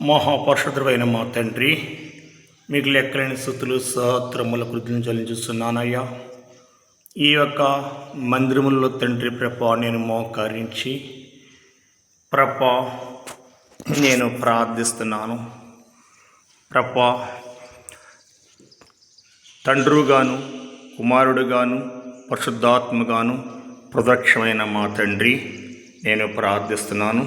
మహాపరుషుద్రువైన మా తండ్రి మీకు లెక్కలేని స్థుతులు సహత్రముల కృతులను చెల్లించుస్తున్నానయ్యా ఈ యొక్క మందిరములలో తండ్రి ప్రభ నేను మోకరించి ప్రభ నేను ప్రార్థిస్తున్నాను. ప్రభ తండ్రుగాను కుమారుడుగాను పరిశుద్ధాత్మగాను ప్రదక్షమైన మా తండ్రి నేను ప్రార్థిస్తున్నాను.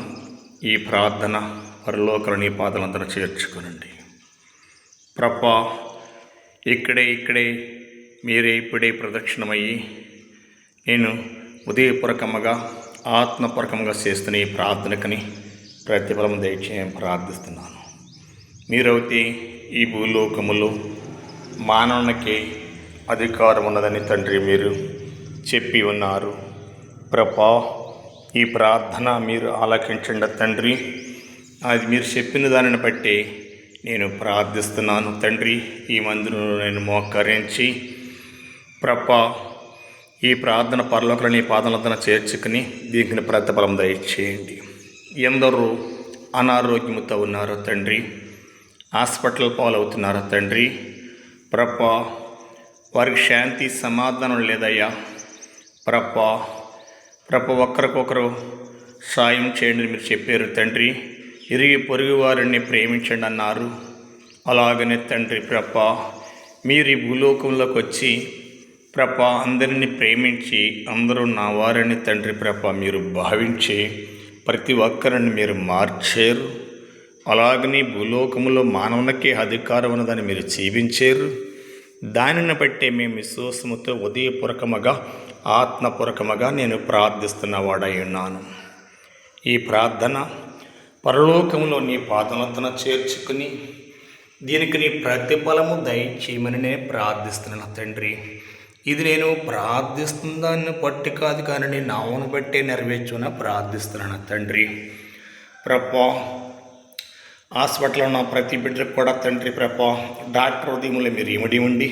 ఈ ప్రార్థన పరలోకల నీ పాదలందరూ చేర్చుకునండి. ప్రభా ఇక్కడే ఇక్కడే మీరే ఇప్పుడే ప్రదక్షిణమయ్యి నేను ఉదయపూర్వకముగా ఆత్మపూర్వకంగా చేస్తున్న ఈ ప్రార్థనకని ప్రతిఫలం దయచేయం ప్రార్థిస్తున్నాను. మీరైతే ఈ భూలోకములో మానవునికి అధికారం ఉన్నదని తండ్రి మీరు చెప్పి ఉన్నారు. ప్రభా ఈ ప్రార్థన మీరు ఆలకించండి తండ్రి. అది మీరు చెప్పిన దానిని బట్టి నేను ప్రార్థిస్తున్నాను. తండ్రి ఈ మందును నేను మోకరించి ప్రప ఈ ప్రార్థన పరలోకల నీ పాదలతన చేర్చుకుని దీనికి ప్రతిఫలం దయచేయండి. ఎందరూ అనారోగ్యముతో ఉన్నారో తండ్రి హాస్పిటల్ పాలవుతున్నారో తండ్రి. ప్రప వారికి శాంతి సమాధానం లేదయ్యా. ప్రప ప్రప ఒక్కరికొకరు సాయం చేయండి మీరు చెప్పారు తండ్రి. ఇరిగి పొరుగు వారిని ప్రేమించండి అన్నారు అలాగనే తండ్రి ప్రప మీరు ఈ భూలోకంలోకి వచ్చి ప్రప అందరినీ ప్రేమించి అందరూ నా వారిని తండ్రి ప్రప మీరు భావించి ప్రతి ఒక్కరిని మీరు మార్చారు. అలాగని భూలోకములో మానవునికి అధికారం ఉన్నదని మీరు జీవించారు. దానిని బట్టే మేము విశ్వాసముతో ఉదయపూర్వకముగా ఆత్మపూర్వకముగా నేను ప్రార్థిస్తున్నవాడై ఉన్నాను. ఈ ప్రార్థన పరలోకంలో నీ పాదనతన చేర్చుకుని దీనికి నీ ప్రతిఫలము దయచేయమని నేను ప్రార్థిస్తున్నాను తండ్రి. ఇది నేను ప్రార్థిస్తుందాన్ని పట్టి కాదు కానీ నేను నావును బట్టే నెరవేర్చున ప్రార్థిస్తున్నాను తండ్రి. ప్రభా హాస్పిటల్లో ఉన్న ప్రతి బిడ్డకు కూడా తండ్రి ప్రభా డాక్టర్ ఉదయంలో మీరు ఇమిడి ఉండి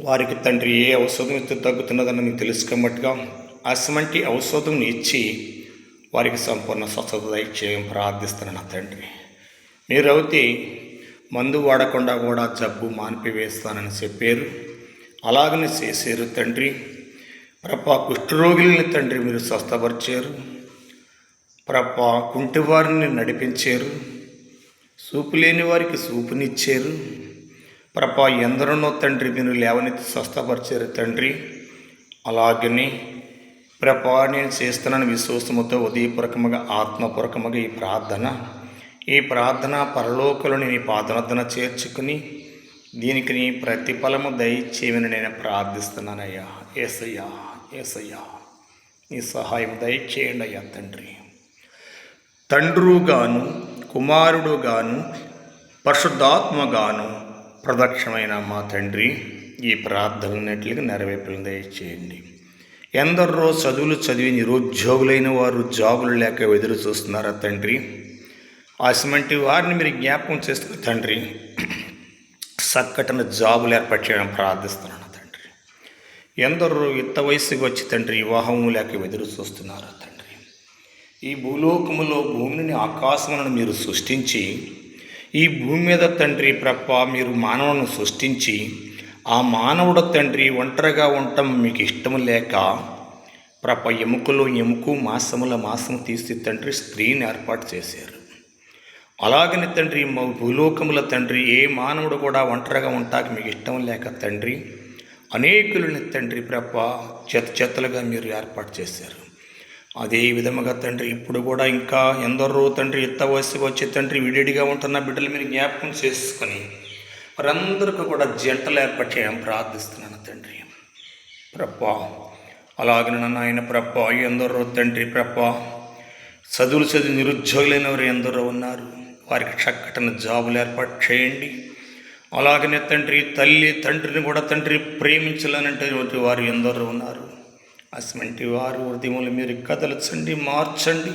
వారికి తండ్రి ఏ ఔషధం ఇస్తే తగ్గుతున్నదని మీకు తెలుసుకోమట్టుగా అసమంటి ఔషధం ఇచ్చి వారికి సంపూర్ణ స్వస్థత దయచేయం ప్రార్థిస్తున్నాను తండ్రి. మీరైతే మందు వాడకుండా కూడా జబ్బు మానిపివేస్తానని చెప్పారు. అలాగనే చేశారు తండ్రి. ప్రప కుష్ఠరోగుల్ని తండ్రి మీరు స్వస్థపరిచారు. ప్రప కుంటివారిని నడిపించారు. సూపు లేని వారికి సూపునిచ్చారు. ప్రప ఎందరినో తండ్రి మీరు లేవనెత్తి స్వస్థపరిచారు తండ్రి. అలాగని ప్రభా నేను చేస్తున్నాను విశ్వాసముతో ఉదయపూర్వకముగా ఆత్మపూర్వకముగా ఈ ప్రార్థన. ఈ ప్రార్థన పరలోకలను నీ పాదనద్దన చేర్చుకుని దీనికి నీ ప్రతిఫలము దయచేయమని నేను ప్రార్థిస్తున్నానయ్యా. ఏసయ్యా ఏసయ్యా నీ సహాయం దయచేయండి అయ్యా తండ్రి. తండ్రుగాను కుమారుడుగాను పరిశుద్ధాత్మగాను ప్రదక్షమైన మా తండ్రి ఈ ప్రార్థనలన్నిటికి నెరవేర్పులు దయచేయండి. ఎందరో చదువులు చదివి నిరుద్యోగులైన వారు జాబులు లేక ఎదురు చూస్తున్నారా తండ్రి? అటువంటి వారిని మీరు జ్ఞాపకం చేస్తున్న తండ్రి. చక్కటిన జాబులు ఏర్పాటు చేయడం ప్రార్థిస్తున్నాను తండ్రి. ఎందరో ఇంత వయసుకు వచ్చి తండ్రి వివాహము లేక ఎదురు చూస్తున్నారా తండ్రి? ఈ భూలోకములో భూమిని ఆకాశములను మీరు సృష్టించి ఈ భూమి మీద తండ్రి ప్రప్ప మీరు మానవులను సృష్టించి ఆ మానవుడు తండ్రి ఒంటరిగా ఉండటం మీకు ఇష్టం లేక ప్రప ఎముకలో ఎముకు మాసముల మాసము తీసి తండ్రి స్త్రీని ఏర్పాటు చేశారు. అలాగని తండ్రి మా భూలోకముల తండ్రి ఏ మానవుడు కూడా ఒంటరిగా ఉంటాక మీకు ఇష్టం లేక తండ్రి అనేకులని తండ్రి ప్రప చెత్త చెత్తలుగా మీరు ఏర్పాటు చేశారు. అదే విధముగా తండ్రి ఇప్పుడు కూడా ఇంకా ఎందరో తండ్రి ఎత్త వయసుకు వచ్చే తండ్రి విడిడిగా ఉంటున్న బిడ్డలు మీరు జ్ఞాపకం చేసుకొని వారందరికీ కూడా జంటలు ఏర్పాటు చేయడం ప్రార్థిస్తున్నాను తండ్రి. ప్రప్ప అలాగే నన్ను ఆయన ప్రప్ప ఎందరో తండ్రి ప్రప్ప చదువులు చదివి నిరుద్యోగులైన వారు ఎందరో ఉన్నారు. వారికి చక్కటిన జాబులు ఏర్పాటు చేయండి. అలాగనే తండ్రి తల్లి తండ్రిని కూడా తండ్రి ప్రేమించాలనేటువంటి వారు ఎందరో ఉన్నారు. అటువంటి వారు హృదయములు మీరు కదలచండి మార్చండి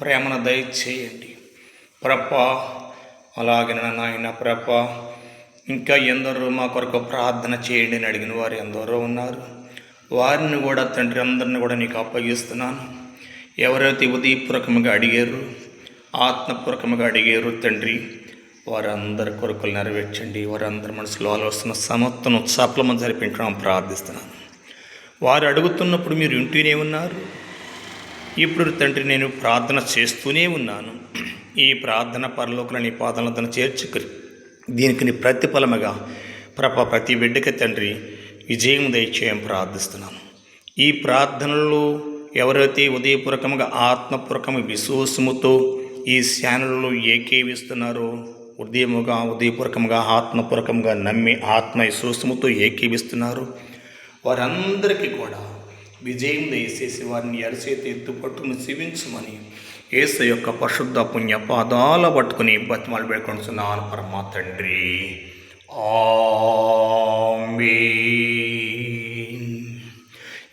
ప్రేమను దయచేయండి. ప్రప అలాగే నాయన ప్రప ఇంకా ఎందరో మా కొరకు ప్రార్థన చేయండి అని అడిగిన వారు ఎందరో ఉన్నారు. వారిని కూడా తండ్రి అందరిని కూడా నీకు అప్పగిస్తున్నాను. ఎవరైతే ఉదయపూర్వకంగా అడిగారు ఆత్మపూర్వకముగా అడిగారు తండ్రి వారందరి కొరకులు నెరవేర్చండి. వారందరి మనసులో ఆలోచన సమర్థను ఉత్సాహం జరిపించడం ప్రార్థిస్తున్నాను. వారు అడుగుతున్నప్పుడు మీరు వింటూనే ఉన్నారు. ఇప్పుడు తండ్రి నేను ప్రార్థన చేస్తూనే ఉన్నాను. ఈ ప్రార్థన పరలోకులని పాదనతను పాదనలను చేర్చుకుని దీనికి నీ ప్రతిఫలముగా ప్రప ప్రతి బిడ్డకి తండ్రి విజయం దయచేయం ప్రార్థిస్తున్నాను ఈ ప్రార్థనల్లో ఎవరైతే ఉదయపూర్వకముగా ఆత్మపూర్వకము విశ్వాసముతో ఈ శానలలో ఏకీవిస్తున్నారో ఉదయముగా ఉదయపూర్వకంగా ఆత్మపూర్వకంగా నమ్మి ఆత్మ విశ్వాసముతో ఏకీవిస్తున్నారు వారందరికీ కూడా విజయం దయచేసి వారిని ఎరచేతి ఎత్తుపట్టును జీవించమని ఏసు యొక్క పరిశుద్ధ పుణ్య పాదాల పట్టుకుని బతిమాలు పెట్టుకుంటున్నాను పరమా తండ్రి.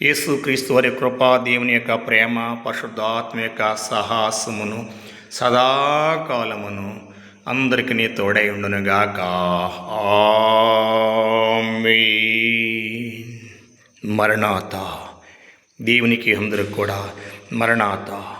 యేసు క్రీస్తు వారి కృపా దేవుని యొక్క ప్రేమ పరిశుద్ధాత్మ యొక్క సాహసమును సదాకాలమును అందరికీ తోడై ఉండునుగాక. మరణాత. దేవునికి అందరికి కూడా మరణాత.